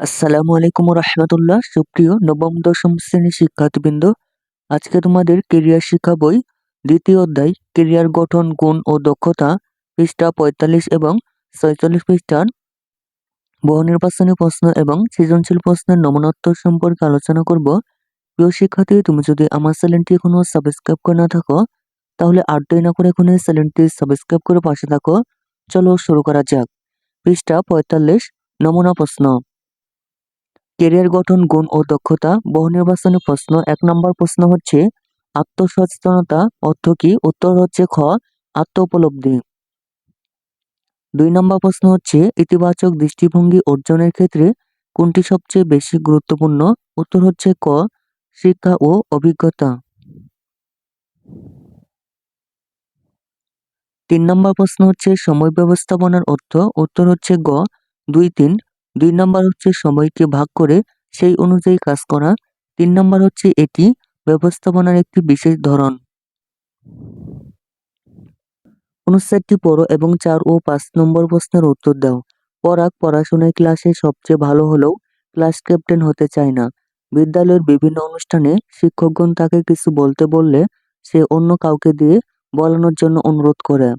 আসসালামু আলাইকুম রহমতুল্লাহ সুপ্রিয় নবম, দশম শ্রেণির শিক্ষার্থীবৃন্দ, আজকে তোমাদের কেরিয়ার শিক্ষা বই, দ্বিতীয় অধ্যায় কেরিয়ার গঠন, গুণ ও দক্ষতা, পৃষ্ঠা পঁয়তাল্লিশ এবং ছয়চল্লিশ পৃষ্ঠার বহু নির্বাচনী প্রশ্ন এবং সৃজনশীল প্রশ্নের নমনোত্তর সম্পর্কে আলোচনা করব। প্রিয় শিক্ষার্থী, তুমি যদি আমার চ্যানেলটি এখনও সাবস্ক্রাইব করে না থাকো, তাহলে আর দেরি না করে এখনই চ্যানেলটি সাবস্ক্রাইব করে পাশে থাকো। চলো শুরু করা যাক। পৃষ্ঠা পঁয়তাল্লিশ, নমুনা প্রশ্ন। কেরিয়ার গঠন, গুণ ও দক্ষতা বহু নির্বাচনী প্রশ্ন। এক নম্বর প্রশ্ন হচ্ছে, আত্মসচেতনতা অর্থ কি? উত্তর হচ্ছে খ আত্ম উপলব্ধি দুই নম্বর প্রশ্ন হচ্ছে, ইতিবাচক দৃষ্টিভঙ্গি অর্জনের ক্ষেত্রে কোনটি সবচেয়ে বেশি গুরুত্বপূর্ণ? উত্তর হচ্ছে ক, শিক্ষা ও অভিজ্ঞতা। তিন নম্বর প্রশ্ন হচ্ছে, সময় ব্যবস্থাপনার অর্থ। উত্তর হচ্ছে গ, দুই তিন। দুই নম্বর হচ্ছে সময়কে ভাগ করে সেই অনুযায়ী কাজ করা। তিন নম্বর হচ্ছে এটি ব্যবস্থাপনার একটি বিশেষ ধরন। অনুচ্ছেদটি পড়ো এবং চার ও পাঁচ নম্বর প্রশ্নের উত্তর দাও। পরাগ পড়াশোনায় ক্লাসে সবচেয়ে ভালো হলেও ক্লাস ক্যাপ্টেন হতে চায় না। বিদ্যালয়ের বিভিন্ন অনুষ্ঠানে শিক্ষকগণ তাকে কিছু বলতে বললে সে অন্য কাউকে দিয়ে বলানোর জন্য অনুরোধ করে।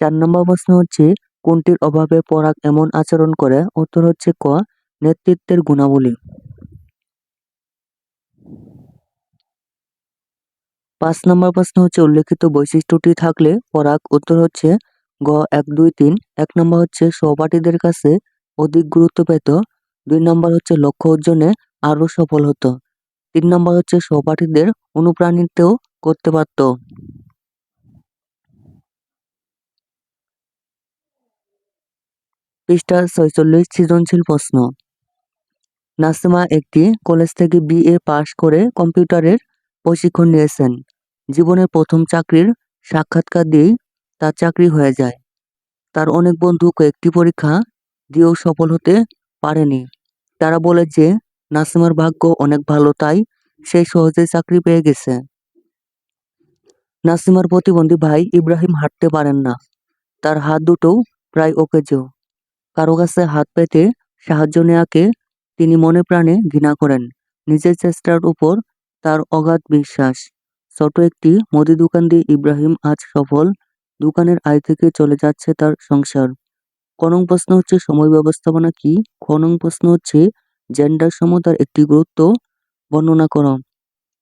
চার নম্বর প্রশ্ন হচ্ছে কোনটির অভাবে পরাগ এমন আচরণ করে? উত্তর হচ্ছে ক, নেতৃত্বের গুণাবলী। পাঁচ নম্বর প্রশ্ন হচ্ছে, উল্লেখিত বৈশিষ্ট্যটি থাকলে পরাগ, উত্তর হচ্ছে গ, এক, দুই, তিন। এক নম্বর হচ্ছে, সহপাঠীদের কাছে অধিক গুরুত্ব পেত। দুই নম্বর হচ্ছে, লক্ষ্য অর্জনে আরও সফল হতো। তিন নম্বর হচ্ছে, সহপাঠীদের অনুপ্রাণিতও করতে পারত। পৃষ্ঠা ছয়চল্লিশ সৃজনশীল প্রশ্ন। নাসিমা একটি কলেজ থেকে বিএ পাশ করে কম্পিউটারের প্রশিক্ষণ নিয়েছেন। জীবনের প্রথম চাকরির সাক্ষাৎকার দিয়েই তার চাকরি হয়ে যায়। তার অনেক বন্ধু কয়েকটি পরীক্ষা দিয়েও সফল হতে পারেনি। তারা বলে যে, নাসিমার ভাগ্য অনেক ভালো, তাই সে সহজে চাকরি পেয়ে গেছে। নাসিমার প্রতিবন্ধী ভাই ইব্রাহিম হাঁটতে পারেন না। তার হাত দুটো প্রায় ওকেজো কারও কাছে হাত পেতে সাহায্য নেওয়াকে তিনি মনে প্রাণে ঘৃণা করেন। নিজের চেষ্টার উপর তার অগাধ বিশ্বাস। ছোট একটি মুদি দোকান দিয়ে ইব্রাহিম আজ সফল। দোকানের আয় থেকে চলে যাচ্ছে তার সংসার। কনং প্রশ্ন হচ্ছে সময় ব্যবস্থাপনা কি? খনং প্রশ্ন হচ্ছে জেন্ডার সমতার একটি গুরুত্ব বর্ণনা করো।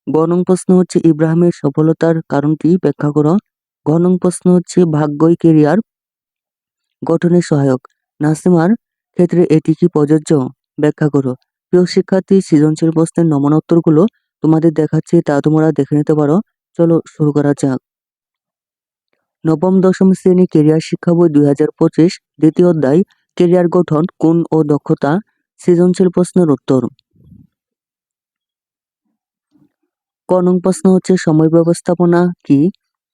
গণং প্রশ্ন হচ্ছে ইব্রাহিমের সফলতার কারণটি ব্যাখ্যা করো। ঘনং প্রশ্ন হচ্ছে ভাগ্যই কেরিয়ার গঠনে সহায়ক। নাসিমার ক্ষেত্রে এটি কি প্রযোজ্য? ব্যাখ্যা করো। প্রিয় শিক্ষার্থী, সৃজনশীল প্রশ্নের নমুনা উত্তরগুলো তোমাদের দেখাচ্ছি, তা তোমরা দেখে নিতে পারো। চলো শুরু করা যাক। নবম, দশম শ্রেণি কেরিয়ার শিক্ষা বই দুই হাজার পঁচিশ, দ্বিতীয় অধ্যায়, কেরিয়ার গঠন কোন ও দক্ষতা, সৃজনশীল প্রশ্নের উত্তর। কনং প্রশ্ন হচ্ছে সময় ব্যবস্থাপনা কি?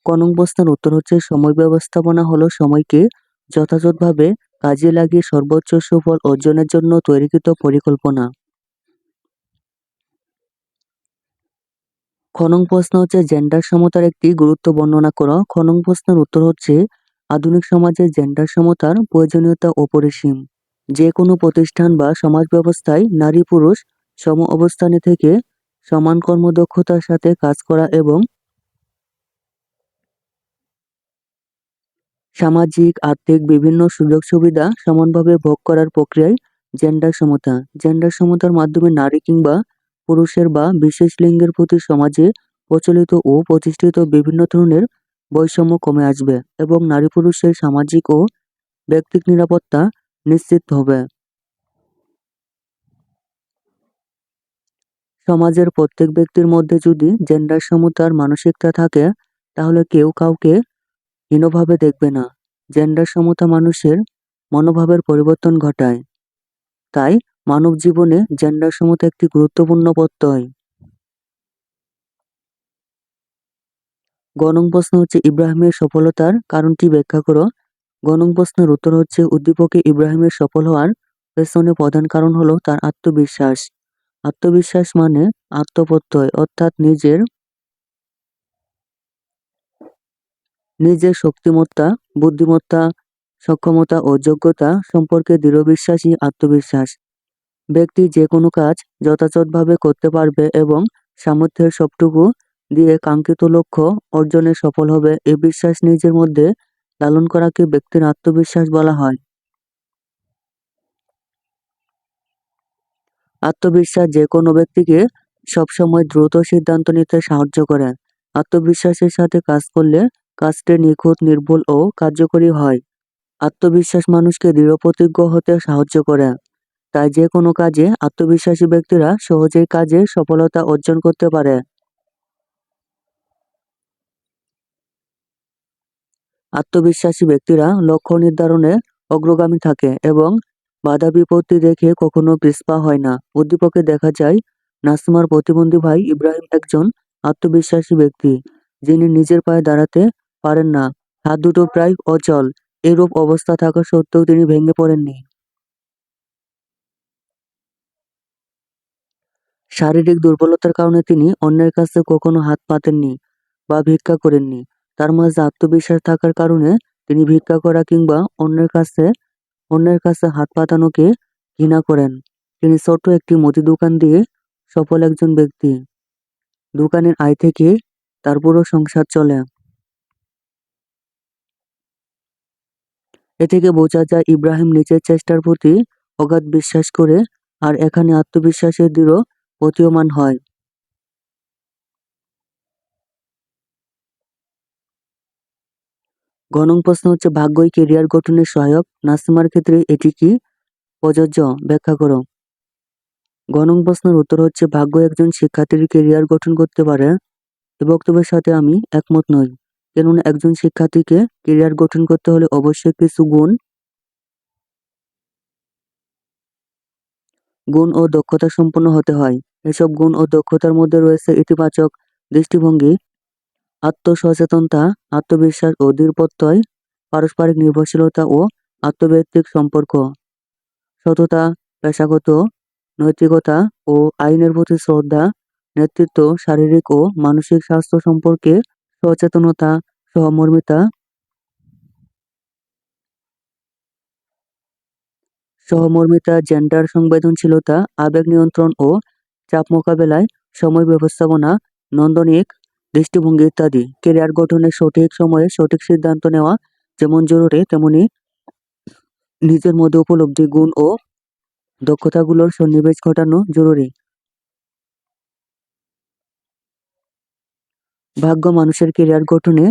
কনং প্রশ্নের উত্তর হচ্ছে সময় ব্যবস্থাপনা হলো সময়কে যথাযথভাবে কাজে লাগিয়ে সর্বোচ্চ সুফল অর্জনের জন্য তৈরিকৃত পরিকল্পনা। খনং প্রশ্ন হচ্ছে জেন্ডার সমতার একটি গুরুত্ব বর্ণনা করো। খনং প্রশ্নের উত্তর হচ্ছে আধুনিক সমাজে জেন্ডার সমতার প্রয়োজনীয়তা অপরিসীম যে কোনো প্রতিষ্ঠান বা সমাজ ব্যবস্থায় নারী পুরুষ সম অবস্থানে থেকে সমান কর্মদক্ষতার সাথে কাজ করা এবং সামাজিক, আর্থিক বিভিন্ন সুযোগ সুবিধা সমানভাবে ভোগ করার প্রক্রিয়ায় জেন্ডার সমতা। জেন্ডার সমতার মাধ্যমে নারী কিংবা পুরুষের বা বিশেষ লিঙ্গের প্রতি সমাজে প্রচলিত ও প্রতিষ্ঠিত বিভিন্ন ধরনের বৈষম্য কমে আসবে এবং নারী পুরুষের সামাজিক ও ব্যক্তিক নিরাপত্তা নিশ্চিত হবে। সমাজের প্রত্যেক ব্যক্তির মধ্যে যদি জেন্ডার সমতার মানসিকতা থাকে, তাহলে কেউ কাউকে হীনভাবে দেখবে না। জেন্ডার সমতা মানুষের মনোভাবের পরিবর্তন ঘটায়। তাই মানব জীবনে জেন্ডার সমতা একটি গুরুত্বপূর্ণ প্রত্যয়। গণং প্রশ্ন হচ্ছে, ইব্রাহিমের সফলতার কারণটি ব্যাখ্যা করো। গণং প্রশ্নের উত্তর হচ্ছে, উদ্দীপকে ইব্রাহিমের সফল হওয়ার পেছনে প্রধান কারণ হলো তার আত্মবিশ্বাস। আত্মবিশ্বাস মানে আত্মপ্রত্যয়, অর্থাৎ নিজের নিজের শক্তিমত্তা, বুদ্ধিমত্তা, সক্ষমতা ও যোগ্যতা সম্পর্কে দৃঢ় বিশ্বাসী আত্মবিশ্বাস। ব্যক্তি যে কোনো কাজ যথাযথভাবে করতে পারবে এবং সামর্থ্যের সবটুকু দিয়ে কাঙ্ক্ষিত লক্ষ্য অর্জনে সফল হবে এই বিশ্বাস নিজের মধ্যে লালন করাকে ব্যক্তির আত্মবিশ্বাস বলা হয়। আত্মবিশ্বাস যে কোনো ব্যক্তিকে সবসময় দ্রুত সিদ্ধান্ত নিতে সাহায্য করে। আত্মবিশ্বাসের সাথে কাজ করলে কাজটি নিখুঁত, নির্ভুল ও কার্যকরী হয়। আত্মবিশ্বাস মানুষকে দৃঢ়প্রতিজ্ঞ হতে সাহায্য করে। তাই যে কোনো কাজে আত্মবিশ্বাসী ব্যক্তিরা সহজেই কাজে সফলতা অর্জন করতে পারে। আত্মবিশ্বাসী ব্যক্তিরা লক্ষ্য নির্ধারণে অগ্রগামী থাকে এবং বাধা বিপত্তি দেখে কখনো পিছপা হয় না। উদ্দীপকে দেখা যায়, নাসমার প্রতিবন্ধী ভাই ইব্রাহিম একজন আত্মবিশ্বাসী ব্যক্তি, যিনি নিজের পায়ে দাঁড়াতে পারেন না। হাত দুটো প্রায় অচল। এরূপ অবস্থা থাকা সত্ত্বেও তিনি ভেঙে পড়েননি। শারীরিক দুর্বলতার কারণে তিনি অন্যের কাছে কখনো হাত পাতেননি বা ভিক্ষা করেননি। তার মাঝে আত্মবিশ্বাস থাকার কারণে তিনি ভিক্ষা করা কিংবা অন্যের কাছে অন্যের কাছে হাত পাতানোকে ঘৃণা করেন। তিনি ছোট্ট একটি মুদি দোকান দিয়ে সফল একজন ব্যক্তি। দোকানের আয় থেকে তার পুরো সংসার চলে। এ থেকে বোঝা যায় ইব্রাহিম নিজের চেষ্টার প্রতি অগাধ বিশ্বাস করে আর এখানে আত্মবিশ্বাসের দৃঢ় প্রতীয়মান হয়। গণং প্রশ্ন হচ্ছে, ভাগ্যই কেরিয়ার গঠনের সহায়ক? নাসিমার ক্ষেত্রে এটি কি? প্রযোজ্য? ব্যাখ্যা করো। গণং প্রশ্নের উত্তর হচ্ছে, ভাগ্য একজন শিক্ষার্থীর কেরিয়ার গঠন করতে পারে। এ বক্তব্যের সাথে আমি একমত নই। কেননা একজন শিক্ষার্থীকে কেরিয়ার গঠন করতে হলে অবশ্যই কিছু গুণ গুণ ও দক্ষতা সম্পন্ন হতে হয়। এসব গুণ ও দক্ষতার মধ্যে রয়েছে ইতিবাচক দৃষ্টিভঙ্গি, আত্মসচেতনতা, আত্মবিশ্বাস ও দৃঢ়প্রত্যয় পারস্পরিক নির্ভরশীলতা ও আত্মব্যক্তিক সম্পর্ক। সততা, পেশাগত নৈতিকতা ও আইনের প্রতি শ্রদ্ধা, নেতৃত্ব, শারীরিক ও মানসিক স্বাস্থ্য সম্পর্কে সচেতনতা, সহমর্মিতা সহমর্মিতা জেন্ডার সংবেদনশীলতা, আবেগ নিয়ন্ত্রণ ও চাপ মোকাবেলায় সময় ব্যবস্থাপনা, নন্দনিক, দৃষ্টিভঙ্গি ইত্যাদি। কেরিয়ার গঠনের সঠিক সময়ে সঠিক সিদ্ধান্ত নেওয়া যেমন জরুরি, তেমনি নিজের মধ্যে উপলব্ধি, গুণ ও দক্ষতাগুলোর সন্নিবেশ ঘটানো জরুরি। ভাগ্য মানুষের কেরিয়ার গঠনে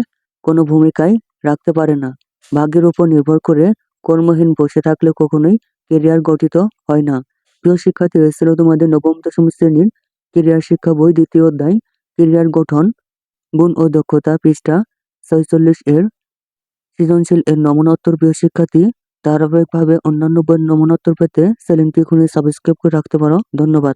কোনো ভূমিকায় রাখতে পারে না। ভাগ্যের উপর নির্ভর করে কর্মহীন বসে থাকলে কখনোই কেরিয়ার গঠিত হয় না। প্রিয় শিক্ষার্থী ছিল তোমাদের নবম, দশম শ্রেণির কেরিয়ার শিক্ষা বই, দ্বিতীয় অধ্যায় কেরিয়ার গঠন, গুণ ও দক্ষতা পৃষ্ঠা ছয়চল্লিশ এর সৃজনশীল এর নমুনোত্তর। প্রিয় শিক্ষার্থী, ধারাবাহিকভাবে অন্যান্য বইয়ের নমুনোত্তর পেতে চ্যানেলটি খুলে সাবস্ক্রাইব করে রাখতে পারো। ধন্যবাদ।